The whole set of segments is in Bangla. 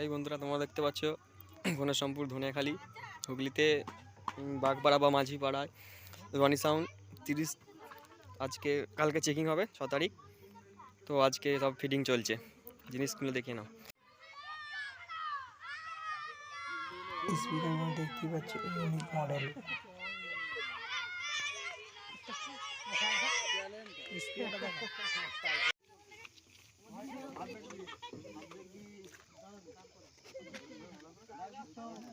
এই বন্ধুরা তোমরা দেখতে পাচ্ছ ঘনশ্যামপুর ধনিয়াখালী হুগলিতে বাগপাড়া বা মাঝিপাড়ায়। রনি সাউন্ড তিরিশ আজকে কালকে চেকিং হবে ছ তারিখ। তো আজকে সব ফিটিং চলছে। জিনিসগুলো দেখিয়ে নাও। স্পিকার দেখতে পাচ্ছ ইউনিক মডেল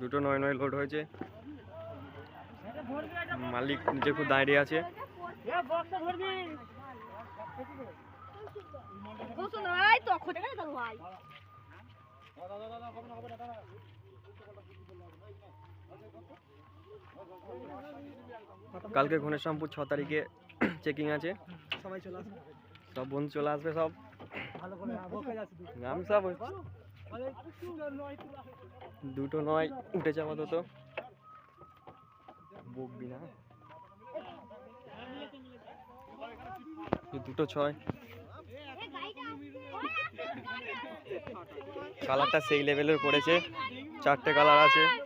দুটো নয় নয় লোড হয়েছে। মালিক নিজে খুব দাঁড়িয়ে আছে। কালকে ঘনেশ্যামপুর ছ তারিখে চেকিং আছে। সব বন্ধু চলে আসবে সব। দুটো। নয় উঠেছে আপাতত। বকবি না। দুটো ছয়। কালারটা সেই লেভেলের পড়েছে। চারটে কালার আছে।